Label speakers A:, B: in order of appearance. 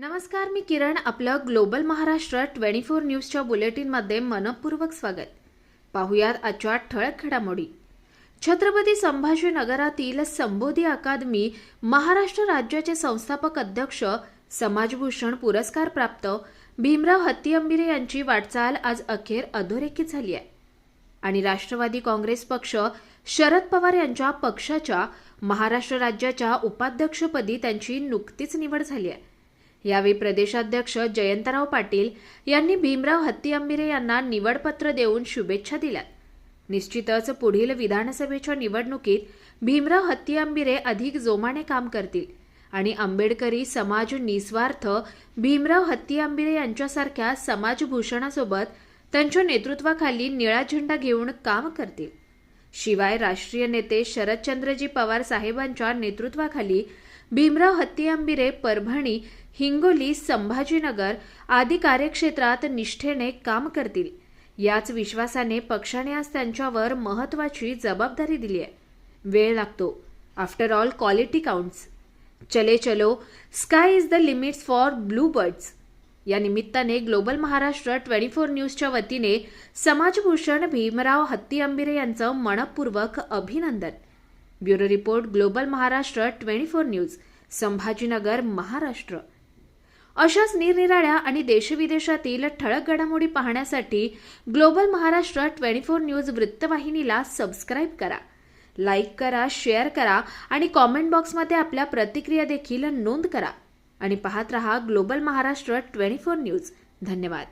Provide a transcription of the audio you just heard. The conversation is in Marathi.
A: नमस्कार मी किरण आपलं ग्लोबल महाराष्ट्र ट्वेंटी फोर न्यूजच्या बुलेटिनमध्ये मनपूर्वक स्वागत. पाहुयात आजच्या ठळक घडामोडी. छत्रपती संभाजीनगरातील संबोधी अकादमी महाराष्ट्र राज्याचे संस्थापक अध्यक्ष समाजभूषण पुरस्कार प्राप्त भीमराव हत्तीअंबिरे यांची वाटचाल आज अखेर अधोरेखित झाली आहे. आणि राष्ट्रवादी काँग्रेस पक्ष शरद पवार यांच्या पक्षाच्या महाराष्ट्र राज्याच्या उपाध्यक्षपदी त्यांची नुकतीच निवड झाली आहे. यावेळी प्रदेशाध्यक्ष जयंतराव पाटील यांनी भीमराव हत्ती अंबिरे यांना निवडपत्र देऊन शुभेच्छा दिल्या. निश्चितच पुढील विधानसभेच्या निवडणुकीत भीमराव हत्ती अंबिरे अधिक जोमाने काम करतील आणि आंबेडकरी समाज निस्वार्थ भीमराव हत्ती हत्तीअंबिरे यांच्यासारख्या समाजभूषणासोबत त्यांच्या नेतृत्वाखाली निळा झेंडा घेऊन काम करतील. शिवाय राष्ट्रीय नेते शरदचंद्रजी पवार साहेबांच्या नेतृत्वाखाली भीमराव हत्तीआंबिरे परभणी हिंगोली संभाजीनगर आदी कार्यक्षेत्रात निष्ठेने काम करतील. याच विश्वासाने पक्षाने आज त्यांच्यावर महत्वाची जबाबदारी दिली आहे. वेळ लागतो. आफ्टर ऑल क्वालिटी काउंट्स चले चलो sky is the limits for blue birds या निमित्ताने ग्लोबल महाराष्ट्र ट्वेंटी फोर न्यूजच्या वतीने समाजभूषण भीमराव हत्ती अंबिरे यांचं मनपूर्वक अभिनंदन. Bureau report global Maharashtra twenty four news Sambhajinagar Maharashtra. अशाच निरनिराळ्या आणि देशविदेशातील ठळक घडामोडी पाहण्यासाठी global Maharashtra twenty four news वृत्तवाहिनीला सबस्क्राईब करा. लाईक करा शेअर करा आणि कॉमेंट बॉक्समध्ये आपल्या प्रतिक्रिया देखील नोंद करा. आणि पाहत रहा global Maharashtra twenty four news. धन्यवाद.